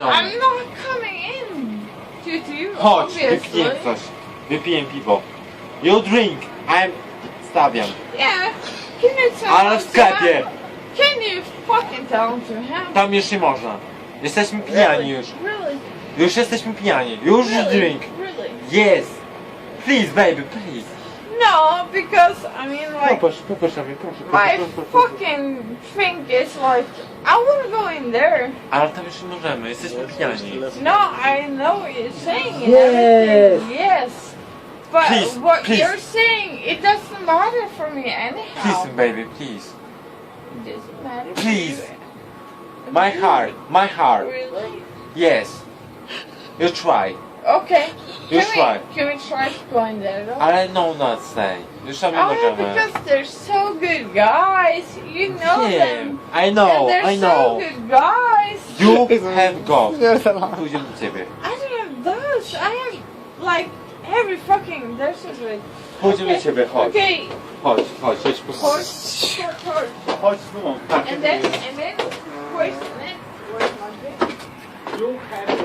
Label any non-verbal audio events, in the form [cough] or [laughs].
I'm not coming in to you, Chodź, obviously. wypiję coś. Wypiję piwo. You drink, I'm... Stawiam. Yeah, can you tell Ale him w sklepie. to Can you fucking tell to him? Tam już nie można. Jesteśmy pijani już. Really? Już jesteśmy pijani. Już drink. Really? Yes. Please, baby, please. No, because I mean, like, Popatrz, popatrz na mnie, proszę. my proszę, proszę, proszę. fucking thing is like, I wanna go in there. Ale tam już nie możemy, jesteśmy pijani. No, I know what you're saying. and Yes. everything, Yes. But Please, what please. you're saying, it doesn't matter for me anyhow. Please, baby, please. It doesn't matter. for Please. you. My heart, my heart. Really? Yes. You try. Okay. You Can try. we, can we try to go in there though? Ale no, not stay. Już tam nie Oh, możemy. because they're so good guys. You know Nie, them. I know, and they're I so good guys. You have got. [laughs] Pójdziemy do ciebie. I don't have those. I have like every fucking. They're so good. Pójdziemy do ciebie, chodź. Okay. Chodź, chodź, chodź po Horse, horse, horse. Chodź tu. Tak. And then, and then, where's, and then, where's my drink? You have got.